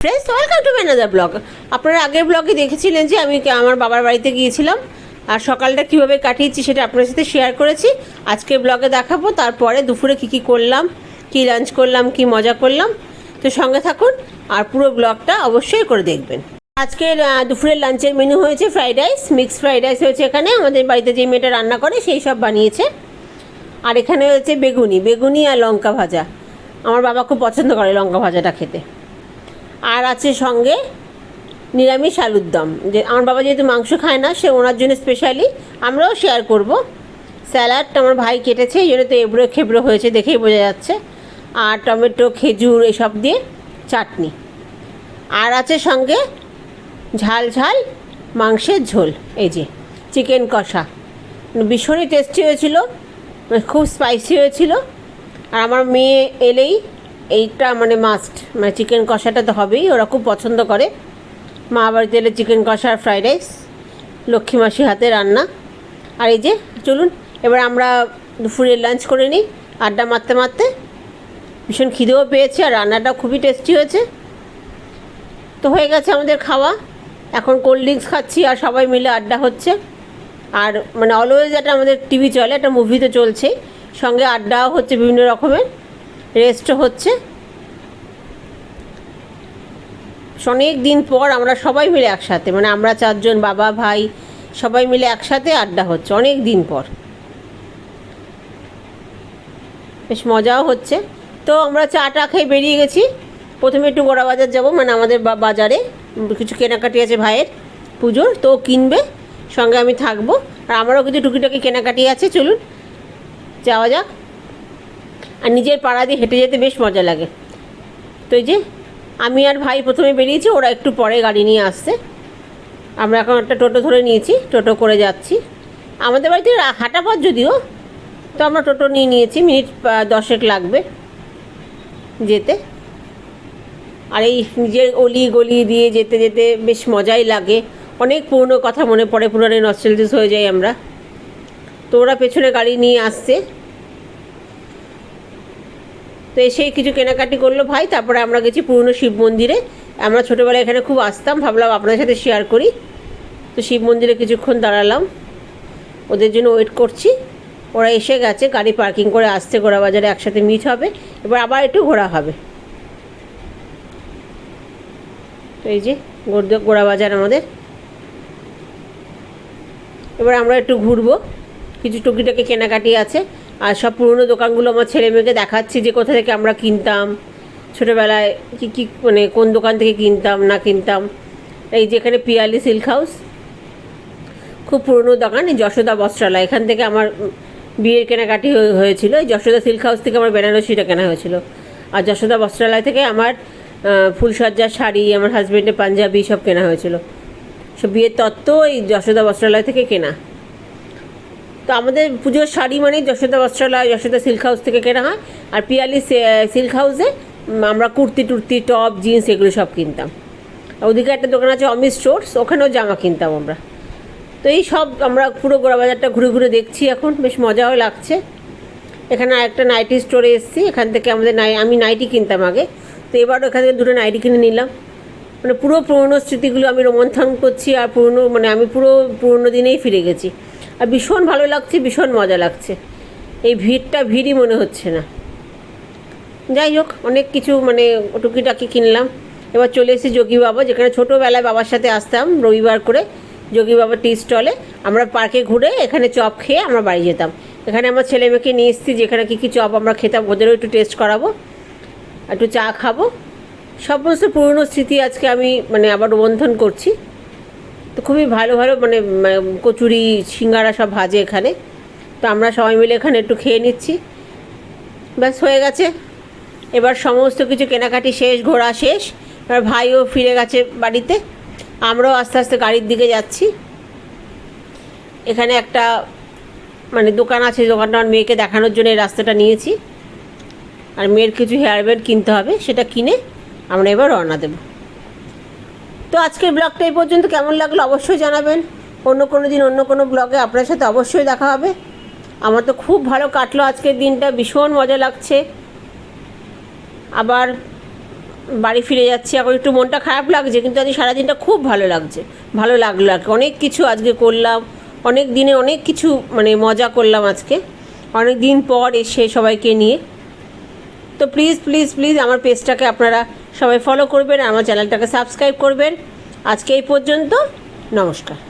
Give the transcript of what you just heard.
Friends welcome to Manadar blog আপনারা আগের ব্লগে দেখেছিলেন যে আমি আমার বাবার বাড়িতে গিয়েছিলাম। আর সকালটা কীভাবে কাটিয়েছি সেটা আপনার সাথে শেয়ার করেছি। আজকে ব্লগে দেখাবো তারপরে দুপুরে কী কী করলাম কী লাঞ্চ করলাম কী মজা করলাম। তো সঙ্গে থাকুন আর পুরো ব্লগটা অবশ্যই করে দেখবেন। আজকের আহ, দুপুরের লাঞ্চের মেনু হয়েছে fried rice mix fried rice হয়েছে এখানে। আমাদের বাড়িতে যে মেয়েটা রান্না করে সেই সব বানিয়েছে। আর এখানে হয়েছে বেগুনি বেগুনি আর লঙ্কা ভাজা। আমার বাবা খুব পছন্দ করে লঙ্কা ভাজাটা খেতে। আর আছে সঙ্গে নিরামিষ আলুর দম। যে আমার বাবা যেহেতু মাংস খায় না, সে ওনার জন্য স্পেশালি আমরাও শেয়ার করব। স্যালাডটা আমার ভাই কেটেছে, এই জন্য তো এবড়ো খেবড়ো হয়েছে দেখেই বোঝা যাচ্ছে। আর টমেটো, খেজুর এসব দিয়ে চাটনি। আর আছে সঙ্গে ঝাল ঝাল মাংসের ঝোল, এই যে চিকেন কষা। ভীষণই টেস্টি হয়েছিল মানে খুব স্পাইসি হয়েছিল। আর আমার মেয়ে এলেই এইটা মানে মাস্ট মানে চিকেন কষাটা তো হবেই, ওরা খুব পছন্দ করে। মা বাড়িতে এলে চিকেন কষা আর ফ্রাইড রাইস লক্ষ্মী মাসি হাতে রান্না। আর এই যে, চলুন, এবার আমরা দুপুরে লাঞ্চ করে নিই, আড্ডা মারতে মারতে। ভীষণ খিদেও পেয়েছে আর রান্নাটা খুবই টেস্টি হয়েছে। তো হয়ে গেছে আমাদের খাওয়া। এখন কোল্ড ড্রিঙ্কস খাচ্ছি আর সবাই মিলে আড্ডা হচ্ছে। আর মানে অলওয়েজ একটা আমাদের টিভি চলে, একটা মুভি তো চলছেই। সঙ্গে আড্ডাও হচ্ছে বিভিন্ন রকমের। রেস্টও হচ্ছে। অনেক দিন পর আমরা সবাই মিলে একসাথে মানে আমরা চারজন, বাবা, ভাই, সবাই মিলে একসাথে আড্ডা হচ্ছে, অনেক দিন পর। বেশ মজাও হচ্ছে। তো আমরা চা টা খেয়ে বেরিয়ে গেছি। প্রথমে একটু গোড়া বাজার যাব মানে আমাদের বাজারে কিছু কেনাকাটি আছে ভাইয়ের পুজোর, তো কিনবে, সঙ্গে আমি থাকব। আর আমারও কিছু টুকিটাকি কেনাকাটি আছে, চলুন, যাওয়া যাক। আর নিজের পাড়া দিয়ে হেঁটে যেতে বেশ মজা লাগে। তো এই যে, আমি আর ভাই প্রথমে বেরিয়েছি, ওরা একটু পরে গাড়ি নিয়ে আসছে। আমরা এখন একটা টোটো ধরে নিয়েছি, টোটো করে যাচ্ছি। আমাদের বাড়িতে হাঁটা পথ যদিও, তো আমরা টোটো নিয়ে নিয়েছি, মিনিট দশেক লাগবে যেতে। আর এই নিজের অলি গলি দিয়ে যেতে যেতে বেশ মজাই লাগে। অনেক পুরনো কথা মনে পড়ে, পুরনো নস্টালজিস হয়ে যাই আমরা। তো ওরা পেছনে গাড়ি নিয়ে আসছে। তো এসেই কিছু কেনাকাটি করল ভাই, তারপরে আমরা গেছি পুরনো শিব মন্দিরে। আমরা ছোটোবেলায় এখানে খুব আসতাম, ভাবলাম আপনাদের সাথে শেয়ার করি। তো শিব মন্দিরে কিছুক্ষণ দাঁড়ালাম। ওদের জন্য ওয়েট করছি। ওরা এসে গেছে, গাড়ি পার্কিং করে আসছে ঘোড়া বাজারে একসাথে মিট হবে। এবার আবার একটু ঘোরা হবে। তো এই যে গোড়া বাজার আমাদের। এবার আমরা একটু ঘুরবো। কিছু টুকিটাকি কেনাকাটি আছে। আর সব পুরনো দোকানগুলো আমার ছেলে মেয়েকে দেখাচ্ছি যে কোথা থেকে আমরা কিনতাম। ছোটোবেলায় কী কী মানে কোন দোকান থেকে কিনতাম, না কিনতাম। এই যে এখানে পিয়ালি সিল্ক হাউস। খুব পুরনো দোকান, এই যশোদা বস্ত্রালয়। এখান থেকে আমার বিয়ের কেনাকাটি হয়ে- হয়েছিল। এই যশোদা সিল্ক হাউস থেকে আমার বেনারসিটা কেনা হয়েছিল। আর যশোদা বস্ত্রালয় থেকে আমার ফুলসজ্জার শাড়ি, আমার হাজব্যান্ডের পাঞ্জাবি সব কেনা হয়েছিল। সব বিয়ের তত্ত্ব এই যশোদা বস্ত্রালয় থেকে কেনা। তো আমাদের পুজোর শাড়ি মানে যশোদা বস্ত্রালয়, যশোদা সিল্ক হাউস থেকে কেনা হয়। আর পিয়ালি সিল্ক হাউসে আমরা কুর্তি টুর্তি টপ জিন্স এগুলো সব কিনতাম। ওদিকে একটা দোকান আছে অমিত স্টোর্স ওখানেও জামা কিনতাম আমরা। তো এই সব আমরা পুরো গোড়া বাজারটা ঘুরে ঘুরে দেখছি এখন, বেশ মজাও লাগছে। এখানে একটা নাইটি স্টোরে এসেছি, এখান থেকে আমাদের নাই আমি নাইটি কিনতাম আগে। তো এবারও এখান থেকে দুটো নাইটি কিনে নিলাম। মানে পুরো পুরনো স্মৃতিগুলো আমি রোমন্থন করছি, আর পুরনো মানে আমি পুরো পুরনো দিনেই ফিরে গেছি। আর ভীষণ ভালো লাগছে, ভীষণ মজা লাগছে। এই ভিড়টা, ভিড়ই মনে হচ্ছে না। যাই হোক, অনেক কিছু মানে টুকিটাকি কিনলাম। এবার চলে এসেছি যোগী বাবা যেখানে ছোটোবেলায় বাবার সাথে আসতাম রবিবার করে যোগী বাবা টি স্টলে আমরা পার্কে ঘুরে এখানে চপ খেয়ে আমরা বাড়ি যেতাম। এখানে আমার ছেলে মেয়েকে নিয়ে এসেছি, যেখানে কী কী চপ আমরা খেতাম, ওদেরও একটু টেস্ট করাবো। একটু চা খাব। সমস্ত পুরনো স্মৃতি আজকে আমি মানে আবার রোমন্থন করছি। তো খুবই ভালো ভালো মানে মানে কচুরি, সিঙ্গারা সব ভাজে এখানে। তো আমরা সবাই মিলে এখানে একটু খেয়ে নিচ্ছি। ব্যাস, হয়ে গেছে। এবার সমস্ত কিছু কেনাকাটি শেষ, ঘোরা শেষ। এবার ভাইও ফিরে গেছে বাড়িতে। আমরাও আস্তে আস্তে গাড়ির দিকে যাচ্ছি। এখানে একটা মানে দোকান আছে, দোকানটা আমার মেয়েকে দেখানোর জন্য এই রাস্তাটা নিয়েছি। আর মেয়ের কিছু হেয়ার ব্যান্ড কিনতে হবে, সেটা কিনে আমরা এবার রওনা দেবো। তো আজকের ব্লগটা এই পর্যন্ত। কেমন লাগল অবশ্যই জানাবেন। অন্য কোনো দিন, অন্য কোনো ব্লগে আপনার সাথে অবশ্যই দেখা হবে। আমার তো খুব ভালো কাটলো আজকের দিনটা, ভীষণ মজা লাগছে। আবার বাড়ি ফিরে যাচ্ছি, এখন একটু মনটা খারাপ লাগছে, কিন্তু আজকে সারাদিনটা খুব ভালো লাগছে। ভালো লাগল আর অনেক কিছু আজকে করলাম, অনেক দিনে অনেক কিছু মানে মজা করলাম আজকে। অনেক দিন পর এসে সবাইকে নিয়ে। তো প্লিজ প্লিজ প্লিজ আমার পেজটাকে আপনারা সবাই ফলো করবেন আমার চ্যানেলটাকে সাবস্ক্রাইব করবেন। আজকে এই পর্যন্ত নমস্কার।